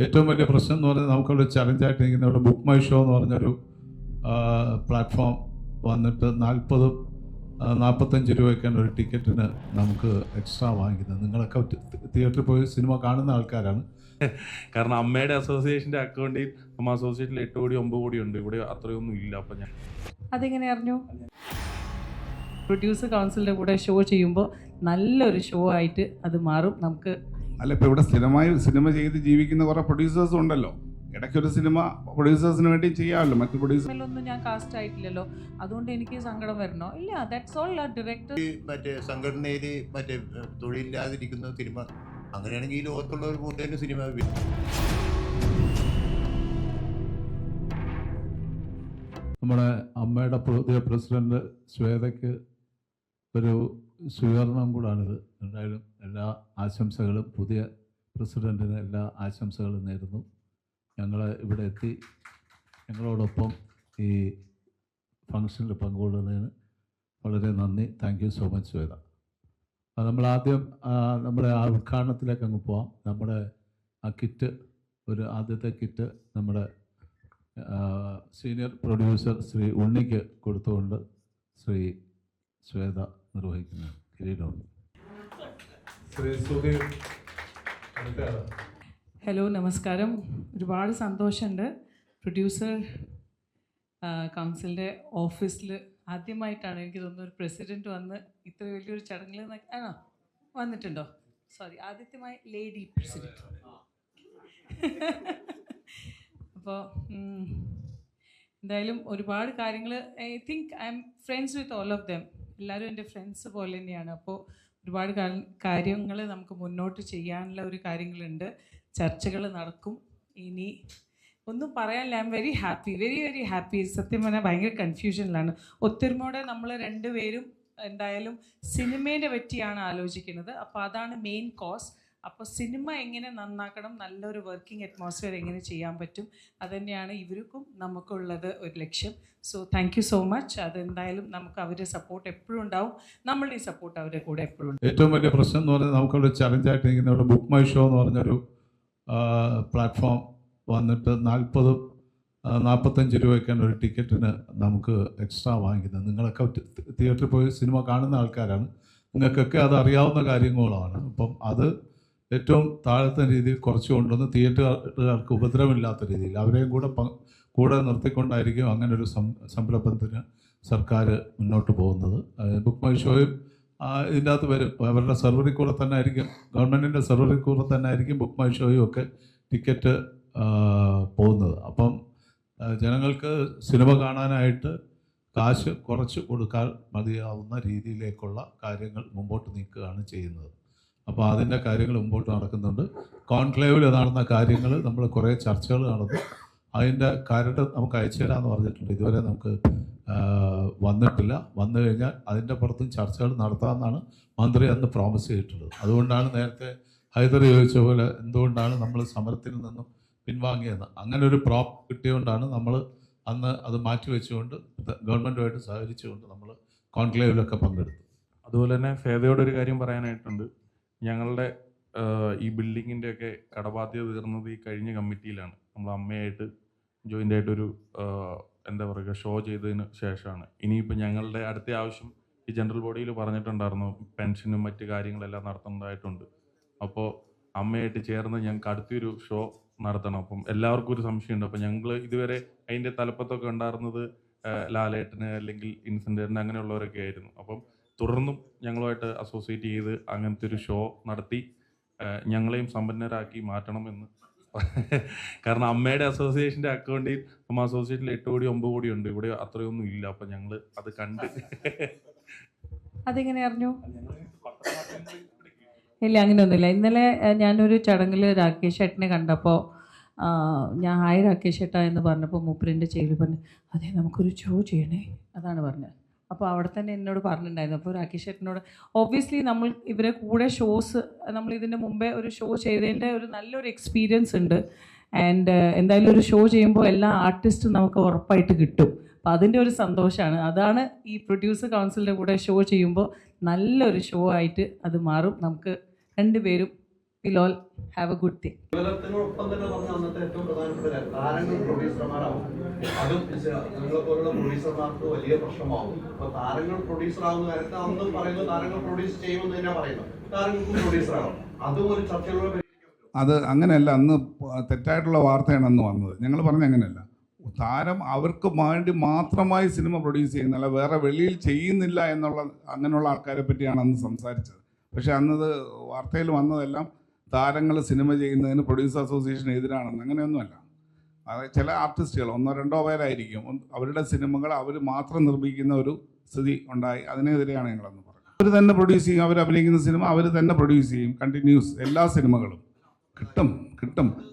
ഏറ്റവും വലിയ പ്രശ്നം എന്ന് പറഞ്ഞാൽ നമുക്കവിടെ ചലഞ്ചായിട്ട് നിൽക്കുന്ന അവിടെ ബുക്ക് മൈ ഷോ എന്ന് പറഞ്ഞൊരു പ്ലാറ്റ്ഫോം വന്നിട്ട് നാൽപ്പതും നാൽപ്പത്തഞ്ച് രൂപയ്ക്കാണ് ഒരു ടിക്കറ്റിന് നമുക്ക് എക്സ്ട്രാ വാങ്ങിക്കുന്നത്. നിങ്ങളൊക്കെ തിയേറ്ററിൽ പോയി സിനിമ കാണുന്ന ആൾക്കാരാണ്. കാരണം അമ്മയുടെ അസോസിയേഷന്റെ അക്കൗണ്ടിൽ അമ്മ അസോസിയേഷനിൽ എട്ട് കോടി ഒമ്പത് കോടി ഉണ്ട്. ഇവിടെ അത്രയൊന്നും ഇല്ല. അപ്പം ഞാൻ അതെങ്ങനെ അറിഞ്ഞു? പ്രൊഡ്യൂസർ കൗൺസിലിന്റെ കൂടെ ഷോ ചെയ്യുമ്പോൾ നല്ലൊരു ഷോ ആയിട്ട് അത് മാറും. നമുക്ക് അല്ല ഇപ്പൊ ഇവിടെ സ്ഥിരമായി സിനിമ ചെയ്ത് ജീവിക്കുന്ന കുറെ പ്രൊഡ്യൂസേഴ്സും ഉണ്ടല്ലോ. ഇടയ്ക്കൊരു സിനിമ പ്രൊഡ്യൂസേഴ്സിന് വേണ്ടി ചെയ്യാമല്ലോ മറ്റു പ്രൊഡ്യൂസറിലൊന്നും ഒന്നും ഞാൻ കാസ്റ്റ് ആയിട്ടില്ലല്ലോ. അതുകൊണ്ട് എനിക്ക് സങ്കടം വരണോ? ഇല്ല ദാറ്റ്സ് ഓൾ ഡയറക്ടർ മറ്റേ സംഘടനയിൽ മറ്റേ തൊഴിലില്ലാതിരിക്കുന്ന സിനിമ അങ്ങനെയാണെങ്കിൽ ഈ ലോകത്തുള്ളവർ മുഴുവൻ സിനിമ നമ്മുടെ അമ്മയുടെ പുതിയ പ്രസിഡന്റ് ശ്വേതയ്ക്ക് ഒരു സ്വീകരണം കൂടാണിത്. എന്തായാലും എല്ലാ ആശംസകളും പുതിയ പ്രസിഡന്റിന് എല്ലാ ആശംസകളും നേരുന്നു. ഞങ്ങൾ ഇവിടെ എത്തി. ഞങ്ങളോടൊപ്പം ഈ ഫങ്ഷനിൽ പങ്കുകൊള്ളുന്നതിന് വളരെ നന്ദി. Thank you so much Shweta. നമ്മൾ ആദ്യം നമ്മുടെ ആ ഉദ്ഘാടനത്തിലേക്ക് അങ്ങ് പോവാം. നമ്മുടെ ആ കിറ്റ് ഒരു ആദ്യത്തെ കിറ്റ് നമ്മുടെ സീനിയർ പ്രൊഡ്യൂസർ ശ്രീ ഉണ്ണിക്ക് കൊടുത്തുകൊണ്ട് ശ്രീ ശ്വേത നിർവഹിക്കുന്ന കിരീടമുണ്ട്. ഹലോ നമസ്കാരം. ഒരുപാട് സന്തോഷമുണ്ട്. പ്രൊഡ്യൂസർ കൗൺസിലിന്റെ ഓഫീസിൽ ആദ്യമായിട്ടാണ് എനിക്ക് തോന്നുന്നു ഒരു പ്രസിഡന്റ് വന്ന് ഇത്ര വലിയൊരു ചടങ്ങിൽ ആണോ? വന്നിട്ടുണ്ടോ? സോറി ആദ്യമായി ലേഡി പ്രസിഡന്റ് അപ്പോൾ എന്തായാലും ഒരുപാട് കാര്യങ്ങൾ I think I'm friends with all of them എല്ലാവരും എന്റെ ഫ്രണ്ട്സ് പോലെ തന്നെയാണ്. അപ്പോൾ ഒരുപാട് കാര്യങ്ങൾ നമുക്ക് മുന്നോട്ട് ചെയ്യാനുള്ള ഒരു കാര്യങ്ങളുണ്ട്. ചർച്ചകൾ നടക്കും. ഇനി ഒന്നും പറയാനില്ല. I'm very happy very very happy സത്യം പറഞ്ഞാൽ ഭയങ്കര കൺഫ്യൂഷനിലാണ് ഒത്തൊരുമയോടെ നമ്മൾ രണ്ടുപേരും എന്തായാലും സിനിമേനെ പറ്റിയാണ് ആലോചിക്കുന്നത്. അപ്പോൾ അതാണ് മെയിൻ കോസ് അപ്പോൾ സിനിമ എങ്ങനെ നന്നാക്കണം നല്ലൊരു വർക്കിംഗ് അറ്റ്മോസ്ഫിയർ എങ്ങനെ ചെയ്യാൻ പറ്റും അതുതന്നെയാണ് ഇവർക്കും നമുക്കുള്ളത് ഒരു ലക്ഷ്യം. സോ താങ്ക് സോ മച്ച് അതെന്തായാലും നമുക്ക് അവരുടെ സപ്പോർട്ട് എപ്പോഴും ഉണ്ടാവും. നമ്മളുടെ സപ്പോർട്ട് അവരുടെ കൂടെ എപ്പോഴും ഏറ്റവും വലിയ പ്രശ്നം എന്ന് പറഞ്ഞാൽ നമുക്കൊരു ചലഞ്ചായിട്ട് നിൽക്കുന്ന ഇവിടെ ബുക്ക് മൈ ഷോ എന്ന് പറഞ്ഞൊരു പ്ലാറ്റ്ഫോം വന്നിട്ട് നാൽപ്പതും നാൽപ്പത്തഞ്ച് രൂപയ്ക്കാണ് ഒരു ടിക്കറ്റിന് നമുക്ക് എക്സ്ട്രാ വാങ്ങിക്കുന്നത്. നിങ്ങളൊക്കെ തിയേറ്ററിൽ പോയി സിനിമ കാണുന്ന ആൾക്കാരാണ്. നിങ്ങൾക്കൊക്കെ അത് അറിയാവുന്ന കാര്യങ്ങളാണ്. അപ്പം അത് ഏറ്റവും താഴത്തെ രീതിയിൽ കുറച്ച് കൊണ്ടുവന്ന് തിയേറ്ററുകാർക്ക് ഉപദ്രവമില്ലാത്ത രീതിയിൽ അവരെയും കൂടെ കൂടെ നിർത്തിക്കൊണ്ടായിരിക്കും അങ്ങനെ ഒരു സംരംഭത്തിന് സർക്കാർ മുന്നോട്ട് പോകുന്നത്. ബുക്ക് മൈ ഷോയും ഇതിന്റെ അകത്ത് വരും. അവരുടെ സെർവറിൽ കൂടെ തന്നെ ആയിരിക്കും. ഗവൺമെന്റിന്റെ സെർവറിൽ കൂടെ തന്നെ ആയിരിക്കും ബുക്ക് മൈ ഷോയും ഒക്കെ ടിക്കറ്റ് പോകുന്നത്. അപ്പം ജനങ്ങൾക്ക് സിനിമ കാണാനായിട്ട് കാശ് കുറച്ച് കൊടുക്കാൻ മതിയാവുന്ന രീതിയിലേക്കുള്ള കാര്യങ്ങൾ മുമ്പോട്ട് നീക്കുകയാണ് ചെയ്യുന്നത്. അപ്പോൾ അതിന്റെ കാര്യങ്ങൾ മുമ്പോട്ട് നടക്കുന്നുണ്ട്. കോൺക്ലേവിൽ നടന്ന കാര്യങ്ങൾ നമ്മൾ കുറേ ചർച്ചകൾ നടന്നു. അതിന്റെ കരട് നമുക്ക് അയച്ചു തരാമെന്ന് പറഞ്ഞിട്ടുണ്ട്. ഇതുവരെ നമുക്ക് വന്നിട്ടില്ല. വന്നു കഴിഞ്ഞാൽ അതിന്റെ പുറത്തും ചർച്ചകൾ നടത്താമെന്നാണ് മന്ത്രി അന്ന് പ്രോമിസ് ചെയ്തിട്ടുള്ളത്. അതുകൊണ്ടാണ് നേരത്തെ ഹൈദർ ചോദിച്ച പോലെ എന്തുകൊണ്ടാണ് നമ്മൾ സമരത്തിൽ നിന്നും പിൻവാങ്ങിയെന്ന് അങ്ങനെ ഒരു പ്രോപ്പ് കിട്ടിയതുകൊണ്ടാണ് നമ്മൾ അന്ന് അത് മാറ്റി വെച്ചുകൊണ്ട് ഗവൺമെന്റുമായിട്ട് സഹകരിച്ചുകൊണ്ട് നമ്മൾ കോൺക്ലേവിലൊക്കെ പങ്കെടുത്തു. അതുപോലെ തന്നെ ഫേദയോടൊരു കാര്യം പറയാനായിട്ടുണ്ട്. ഞങ്ങളുടെ ഈ ബിൽഡിങ്ങിന്റെ ഒക്കെ കടബാധ്യത തീർന്നത് ഈ കഴിഞ്ഞ കമ്മിറ്റിയിലാണ്. നമ്മൾ അമ്മയായിട്ട് ജോയിന്റ് ആയിട്ടൊരു എന്താ പറയുക ഷോ ചെയ്തതിന് ശേഷമാണ്. ഇനിയിപ്പോൾ ഞങ്ങളുടെ അടുത്ത ആവശ്യം ഈ ജനറൽ ബോഡിയിൽ പറഞ്ഞിട്ടുണ്ടായിരുന്നു പെൻഷനും മറ്റു കാര്യങ്ങളെല്ലാം നടത്തുന്നതായിട്ടുണ്ട്. അപ്പോൾ അമ്മയായിട്ട് ചേർന്ന് ഞങ്ങൾക്ക് അടുത്തൊരു ഷോ നടത്തണം. അപ്പം എല്ലാവർക്കും ഒരു സംശയമുണ്ട്. അപ്പം ഞങ്ങൾ ഇതുവരെ അതിന്റെ തലപ്പത്തൊക്കെ ഉണ്ടായിരുന്നത് ലാലേട്ടന് അല്ലെങ്കിൽ ഇൻസെന്റേറിന് അങ്ങനെയുള്ളവരൊക്കെ ആയിരുന്നു. അപ്പം തുടർന്നും ഞങ്ങളുമായിട്ട് അസോസിയേറ്റ് ചെയ്ത് അങ്ങനത്തെ ഒരു ഷോ നടത്തി ഞങ്ങളെയും സമ്പന്നരാക്കി മാറ്റണമെന്ന്. കാരണം അമ്മയുടെ അസോസിയേഷന്റെ അക്കൗണ്ടിൽ അമ്മ അസോസിയേഷനിൽ എട്ട് കോടി ഒമ്പത് കോടി ഉണ്ട്. ഇവിടെ അത്രയൊന്നും ഇല്ല. അപ്പം ഞങ്ങൾ അത് കണ്ട്. അതെങ്ങനെ അറിഞ്ഞു? ഇല്ല അങ്ങനെയൊന്നുമില്ല. ഇന്നലെ ഞാനൊരു ചടങ്ങിൽ രാകേഷ് ഏട്ടനെ കണ്ടപ്പോൾ ഞാൻ ഹായ് രാകേഷ് ഏട്ടാ എന്ന് പറഞ്ഞപ്പോൾ മൂപ്പരിന്റെ ചെവിയിൽ പറഞ്ഞു അതെ നമുക്കൊരു ഷോ ചെയ്യണേ അതാണ് പറഞ്ഞത്. അപ്പോൾ അവിടെ തന്നെ എന്നോട് പറഞ്ഞിട്ടുണ്ടായിരുന്നു. അപ്പോൾ രാകേഷ് ഏട്ടനോട് ഓബ്വിയസ്ലി നമ്മൾ ഇവരെ കൂടെ ഷോസ് നമ്മൾ ഇതിന്റെ മുമ്പേ ഒരു ഷോ ചെയ്തതിന്റെ ഒരു നല്ലൊരു എക്സ്പീരിയൻസ് ഉണ്ട്. ആൻഡ് എന്തായാലും ഒരു ഷോ ചെയ്യുമ്പോൾ എല്ലാ ആർട്ടിസ്റ്റും നമുക്ക് ഉറപ്പായിട്ട് കിട്ടും. അപ്പോൾ അതിന്റെ ഒരു സന്തോഷമാണ്. അതാണ് ഈ പ്രൊഡ്യൂസർ കൗൺസിലിന്റെ കൂടെ ഷോ ചെയ്യുമ്പോൾ നല്ലൊരു ഷോ ആയിട്ട് അത് മാറും. നമുക്ക് രണ്ടുപേരും will all have a good thing കേരളത്തിനൊപ്പം തന്നെ പറഞ്ഞ അന്നത്തെ ഏറ്റവും പ്രധാനപ്പെട്ട താരങ്ങൾ പ്രൊഡ്യൂസർമാരാവും അതും നിങ്ങളെ പോലുള്ള പ്രൊഡ്യൂസർമാർക്ക് വലിയ പ്രശ്നമാവും. അപ്പൊ താരങ്ങൾ പ്രൊഡ്യൂസർ ആവുന്ന കാര്യത്തിൽ അന്ന് പറയുന്നത് താരങ്ങൾ പ്രൊഡ്യൂസ് ചെയ്യുമെന്ന് തന്നെ പറയുന്നത്. താരങ്ങൾക്കും പ്രൊഡ്യൂസർ ആവും അതും ഒരു ചർച്ചകളുടെ അത് അങ്ങനെയല്ല അന്ന് തെറ്റായിട്ടുള്ള വാർത്തയാണ് അന്ന് വന്നത്. ഞങ്ങൾ പറഞ്ഞ അങ്ങനെയല്ല. താരം അവർക്ക് വേണ്ടി മാത്രമായി സിനിമ പ്രൊഡ്യൂസ് ചെയ്യുന്നില്ല വേറെ വെളിയിൽ ചെയ്യുന്നില്ല എന്നുള്ള അങ്ങനെയുള്ള ആൾക്കാരെ പറ്റിയാണ് അന്ന് സംസാരിച്ചത്. പക്ഷേ അന്നത് വാർത്തയിൽ വന്നതെല്ലാം താരങ്ങൾ സിനിമ ചെയ്യുന്നതിന് പ്രൊഡ്യൂസർ അസോസിയേഷൻ എതിരാണെന്ന് അങ്ങനെയൊന്നുമല്ല. അത് ചില ആർട്ടിസ്റ്റുകൾ ഒന്നോ രണ്ടോ പേരായിരിക്കും. അവരുടെ സിനിമകൾ അവർ മാത്രം നിർമ്മിക്കുന്ന ഒരു സ്ഥിതി ഉണ്ടായി. അതിനെതിരെയാണ് ഞങ്ങളെന്ന് പറഞ്ഞത്. അവർ തന്നെ പ്രൊഡ്യൂസ് ചെയ്യും. അവർ അഭിനയിക്കുന്ന സിനിമ അവർ തന്നെ പ്രൊഡ്യൂസ് ചെയ്യും. കണ്ടിന്യൂസ് എല്ലാ സിനിമകളും. കിട്ടും കിട്ടും.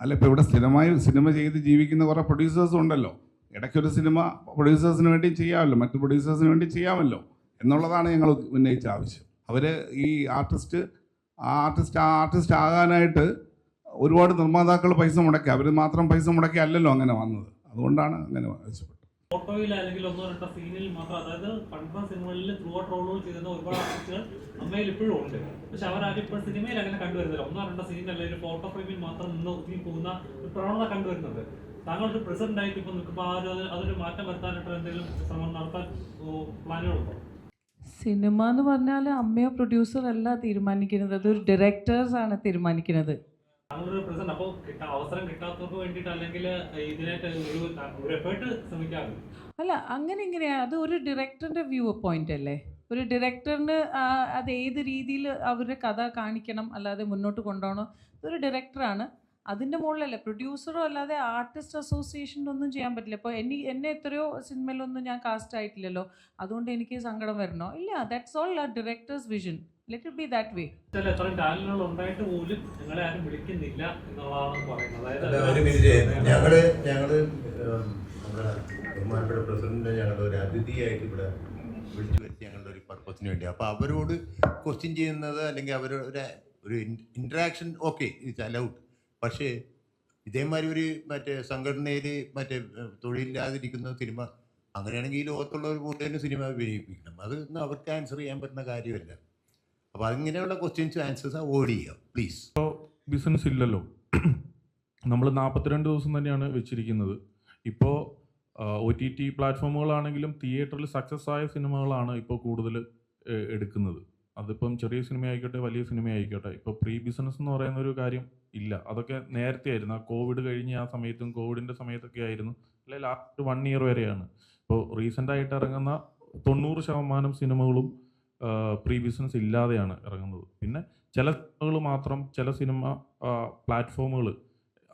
അല്ല ഇപ്പോൾ ഇവിടെ സ്ഥിരമായി സിനിമ ചെയ്ത് ജീവിക്കുന്ന കുറേ പ്രൊഡ്യൂസേഴ്സും ഉണ്ടല്ലോ. ഇടയ്ക്കൊരു സിനിമ പ്രൊഡ്യൂസേഴ്സിന് വേണ്ടി ചെയ്യാമല്ലോ. മറ്റു പ്രൊഡ്യൂസേഴ്സിന് വേണ്ടി ചെയ്യാമല്ലോ. എന്നുള്ളതാണ് ഞങ്ങൾ ഉന്നയിച്ച ആവശ്യം. അവർ ഈ ആർട്ടിസ്റ്റ് ആ ആർട്ടിസ്റ്റ് ആ ആർട്ടിസ്റ്റ് ആകാനായിട്ട് ഒരുപാട് നിർമ്മാതാക്കൾ പൈസ മുടക്കി. അവർ മാത്രം പൈസ മുടക്കി അല്ലല്ലോ അങ്ങനെ വന്നത്. അതുകൊണ്ടാണ് അങ്ങനെ ആവശ്യപ്പെട്ടത്. ഫോട്ടോയിൽ അല്ലെങ്കിൽ ഒന്നോ രണ്ടോ സീനിൽ മാത്രം അതായത് കൺഫേം സിനിമകളിൽ ത്രൂ ഔട്ട് റോളുകൾ ഒരുപാട് ആർട്ടിസ്റ്റുകൾ അമ്മയിൽ ഇപ്പോഴും ഉണ്ട്. പക്ഷെ അവരാരും ഇപ്പോൾ സിനിമയിൽ അങ്ങനെ കണ്ടുവരുന്നില്ല. ഒന്നോ രണ്ടോ സീൻ അല്ലെങ്കിൽ ഫോട്ടോ ഫ്രെയിമിൽ മാത്രം നിന്ന് ഒതുങ്ങി പോകുന്ന ഒരു പ്രവണത കണ്ടുവരുന്നുണ്ട്. താങ്കൾ പ്രസിഡന്റ് ആയിട്ട് ഇപ്പോൾ നിൽക്കുമ്പോൾ അതൊരു മാറ്റം വരുത്താനായിട്ട് എന്തെങ്കിലും ശ്രമം നടത്താൻ പ്ലാനുകളുണ്ടോ? സിനിമ എന്ന് പറഞ്ഞാൽ അമ്മയോ പ്രൊഡ്യൂസർ അല്ല തീരുമാനിക്കുന്നത്. അതൊരു ഡയറക്ടേഴ്സ് ആണ് തീരുമാനിക്കുന്നത്. അല്ല അങ്ങനെ ഇങ്ങനെയാ അത് ഒരു ഡയറക്ടറിന്റെ വ്യൂ പോയിന്റ് അല്ലേ? ഒരു ഡയറക്ടറിന് അത് ഏത് രീതിയിൽ അവരുടെ കഥ കാണിക്കണം അല്ലാതെ മുന്നോട്ട് കൊണ്ടുപോകണം ഒരു ഡയറക്ടറാണ് അതിന്റെ മുകളിലല്ലേ? പ്രൊഡ്യൂസറോ അല്ലാതെ ആർട്ടിസ്റ്റ് അസോസിയേഷന്റെ ഒന്നും ചെയ്യാൻ പറ്റില്ല. ഇപ്പോൾ എനി എന്നെ എത്രയോ സിനിമയിലൊന്നും ഞാൻ കാസ്റ്റ് ആയിട്ടില്ലല്ലോ. അതുകൊണ്ട് എനിക്ക് സങ്കടം വരണോ? ഇല്ല ദാറ്റ്സ് ഓൾ ആ directors vision let it be that way ഉണ്ടായിട്ട് പോലും ആരും വിളിക്കുന്നില്ല എന്നുള്ളതാണ് പറയുന്നത്. ഒരു മിനിറ്റ് ഞങ്ങൾ ഞങ്ങൾ നമ്മുടെ ബഹുമാനപ്പെട്ട പ്രസിഡന്റിനെ ഞങ്ങളുടെ ഒരു അതിഥിയായിട്ട് ഇവിടെ വിളിച്ചു വരുത്തി ഞങ്ങളുടെ ഒരു പർപ്പസിന് വേണ്ടി. അപ്പോൾ അവരോട് ക്വസ്റ്റ്യൻ ചെയ്യുന്നത് അല്ലെങ്കിൽ അവരുടെ ഒരു ഒരു ഇൻട്രാക്ഷൻ ഓക്കെ ഇറ്റ്സ് അലൗഡ് പക്ഷേ ഇതേമാതിരി ഒരു മറ്റേ സംഘടനയിൽ മറ്റേ തൊഴിലില്ലാതിരിക്കുന്ന സിനിമ അങ്ങനെയാണെങ്കിൽ ഈ ലോകത്തുള്ള ഒരു കൂടുതലും സിനിമ വിനിയോഗിക്കണം അത് ഒന്നും അവർക്ക് ആൻസർ ചെയ്യാൻ പറ്റുന്ന കാര്യമല്ല. അപ്പോൾ അതിങ്ങനെയുള്ള ക്വസ്റ്റ്യൻസ് ആൻസേഴ്സ് അവോയ്ഡ് ചെയ്യുക പ്ലീസ് ഇപ്പോൾ ബിസിനസ് ഇല്ലല്ലോ. നമ്മൾ നാൽപ്പത്തിരണ്ട് ദിവസം തന്നെയാണ് വെച്ചിരിക്കുന്നത്. ഇപ്പോൾ ഒ ടി ടി പ്ലാറ്റ്ഫോമുകളാണെങ്കിലും തിയേറ്ററിൽ സക്സസ് ആയ സിനിമകളാണ് ഇപ്പോൾ കൂടുതൽ എടുക്കുന്നത്. അതിപ്പം ചെറിയ സിനിമ ആയിക്കോട്ടെ വലിയ സിനിമ ആയിക്കോട്ടെ ഇപ്പോൾ പ്രീ ബിസിനസ് എന്ന് പറയുന്ന ഒരു കാര്യം ഇല്ല. അതൊക്കെ നേരത്തെ ആയിരുന്നു. ആ കോവിഡ് കഴിഞ്ഞ ആ സമയത്തും കോവിഡിന്റെ സമയത്തൊക്കെ ആയിരുന്നു. അല്ലെ ലാസ്റ്റ് വൺ ഇയർ വരെയാണ്. ഇപ്പോൾ റീസെന്റായിട്ട് ഇറങ്ങുന്ന തൊണ്ണൂറ് ശതമാനം സിനിമകളും പ്രീ ബിസിനസ് ഇല്ലാതെയാണ് ഇറങ്ങുന്നത്. പിന്നെ ചില സിനിമകൾ മാത്രം ചില സിനിമ പ്ലാറ്റ്ഫോമുകൾ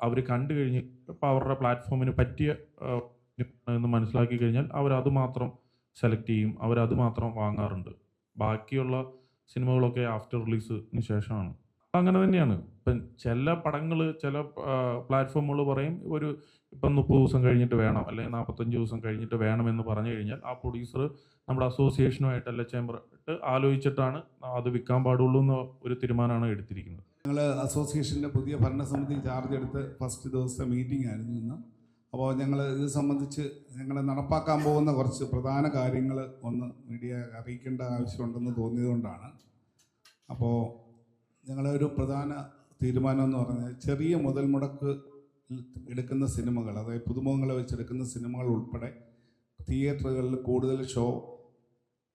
അവർ കണ്ടു കഴിഞ്ഞ് ഇപ്പോൾ അവരുടെ പ്ലാറ്റ്ഫോമിന് പറ്റിയ എന്ന് മനസ്സിലാക്കി കഴിഞ്ഞാൽ അവരത് മാത്രം സെലക്ട് ചെയ്യും അവരത് മാത്രം വാങ്ങാറുണ്ട്. ബാക്കിയുള്ള സിനിമകളൊക്കെ ആഫ്റ്റർ റിലീസിന് ശേഷമാണ്. അങ്ങനെ തന്നെയാണ്. ഇപ്പം ചില പടങ്ങൾ ചില പ്ലാറ്റ്ഫോമുകൾ പറയും ഒരു ഇപ്പം മുപ്പത് ദിവസം കഴിഞ്ഞിട്ട് വേണം അല്ലെങ്കിൽ നാൽപ്പത്തഞ്ച് ദിവസം കഴിഞ്ഞിട്ട് വേണമെന്ന് പറഞ്ഞു കഴിഞ്ഞാൽ ആ പ്രൊഡ്യൂസർ നമ്മുടെ അസോസിയേഷനുമായിട്ട് അല്ല ചേംബറായിട്ട് ആലോചിച്ചിട്ടാണ് അത് വിൽക്കാൻ പാടുള്ളൂ എന്ന ഒരു തീരുമാനമാണ് എടുത്തിരിക്കുന്നത്. ഞങ്ങൾ അസോസിയേഷന്റെ പുതിയ ഭരണസമിതി ചാർജ് എടുത്ത് ഫസ്റ്റ് ദിവസത്തെ മീറ്റിംഗ് ആയിരുന്നു ഇന്ന്. അപ്പോൾ ഞങ്ങൾ ഇത് സംബന്ധിച്ച് ഞങ്ങൾ നടപ്പാക്കാൻ പോകുന്ന കുറച്ച് പ്രധാന കാര്യങ്ങൾ ഒന്ന് മീഡിയ അറിയിക്കേണ്ട ആവശ്യമുണ്ടെന്ന് തോന്നിയതുകൊണ്ടാണ്. അപ്പോൾ ഞങ്ങളുടെ ഒരു പ്രധാന തീരുമാനം എന്ന് പറഞ്ഞാൽ ചെറിയ മുതൽ മുടക്ക് എടുക്കുന്ന സിനിമകൾ അതായത് പുതുമുഖങ്ങളെ വെച്ചെടുക്കുന്ന സിനിമകൾ ഉൾപ്പെടെ തിയേറ്ററുകളിൽ കൂടുതൽ ഷോ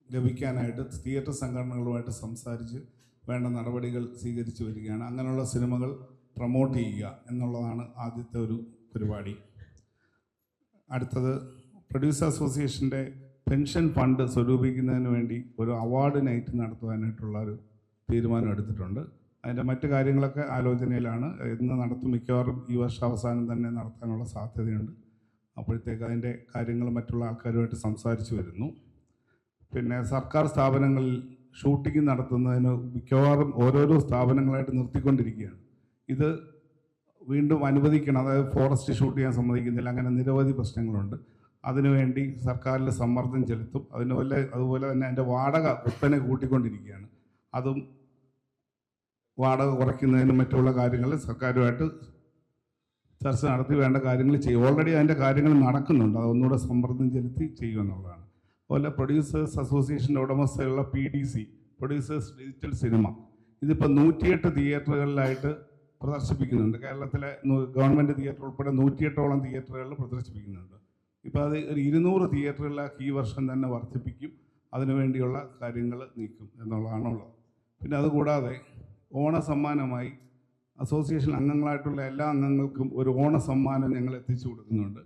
ലഭിക്കാനായിട്ട് തിയേറ്റർ സംഘടനകളുമായിട്ട് സംസാരിച്ച് വേണ്ട നടപടികൾ സ്വീകരിച്ചു വരികയാണ്. അങ്ങനെയുള്ള സിനിമകൾ പ്രൊമോട്ട് ചെയ്യുക എന്നുള്ളതാണ് ആദ്യത്തെ ഒരു പരിപാടി. അടുത്തത് പ്രൊഡ്യൂസർ അസോസിയേഷന്റെ പെൻഷൻ ഫണ്ട് സ്വരൂപിക്കുന്നതിന് വേണ്ടി ഒരു അവാർഡ് നൈറ്റ് നടത്തുവാനായിട്ടുള്ള ഒരു തീരുമാനം എടുത്തിട്ടുണ്ട്. അതിന്റെ മറ്റു കാര്യങ്ങളൊക്കെ ആലോചനയിലാണ്. ഇന്ന് നടത്തും മിക്കവാറും ഈ വർഷം അവസാനം തന്നെ നടത്താനുള്ള സാധ്യതയുണ്ട്. അപ്പോഴത്തേക്ക് അതിന്റെ കാര്യങ്ങൾ മറ്റുള്ള ആൾക്കാരുമായിട്ട് സംസാരിച്ചു വരുന്നു. പിന്നെ സർക്കാർ സ്ഥാപനങ്ങളിൽ ഷൂട്ടിംഗ് നടത്തുന്നതിന് മിക്കവാറും ഓരോരോ സ്ഥാപനങ്ങളായിട്ട് നിർത്തിക്കൊണ്ടിരിക്കുകയാണ്. ഇത് വീണ്ടും അനുവദിക്കണം. അതായത് ഫോറസ്റ്റ് ഷൂട്ട് ചെയ്യാൻ സമ്മതിക്കുന്നില്ല. അങ്ങനെ നിരവധി പ്രശ്നങ്ങളുണ്ട്. അതിനുവേണ്ടി സർക്കാരിൽ സമ്മർദ്ദം ചെലുത്തും. അതിനുപോലെ അതുപോലെ തന്നെ അതിന്റെ വാടക കുത്തനെ കൂട്ടിക്കൊണ്ടിരിക്കുകയാണ്. അതും വാടക കുറയ്ക്കുന്നതിനും മറ്റുള്ള കാര്യങ്ങൾ സർക്കാരുമായിട്ട് ചർച്ച നടത്തി വേണ്ട കാര്യങ്ങൾ ചെയ്യും. ഓൾറെഡി അതിന്റെ കാര്യങ്ങൾ നടക്കുന്നുണ്ട്. അതൊന്നുകൂടെ സമ്മർദ്ദം ചെലുത്തി ചെയ്യുമെന്നുള്ളതാണ് അതുപോലെ പ്രൊഡ്യൂസേഴ്സ് അസോസിയേഷന്റെ ഉടമസ്ഥയുള്ള P D C producers digital cinema ഇതിപ്പോൾ നൂറ്റിയെട്ട് തിയേറ്ററുകളിലായിട്ട് പ്രദർശിപ്പിക്കുന്നുണ്ട്. കേരളത്തിലെ ഗവൺമെന്റ് തിയേറ്റർ ഉൾപ്പെടെ നൂറ്റിയെട്ടോളം തിയേറ്ററുകളിൽ പ്രദർശിപ്പിക്കുന്നുണ്ട്. ഇപ്പോൾ അത് ഒരു ഇരുന്നൂറ് തിയേറ്ററുകളിലാക്കി ഈ വർഷം തന്നെ വർദ്ധിപ്പിക്കും. അതിനുവേണ്ടിയുള്ള കാര്യങ്ങൾ നീക്കും എന്നുള്ളതാണുള്ളത്. പിന്നെ അതുകൂടാതെ ഓണസമ്മാനമായി അസോസിയേഷൻ അംഗങ്ങളായിട്ടുള്ള എല്ലാ അംഗങ്ങൾക്കും ഒരു ഓണസമ്മാനം ഞങ്ങൾ എത്തിച്ചു കൊടുക്കുന്നുണ്ട്.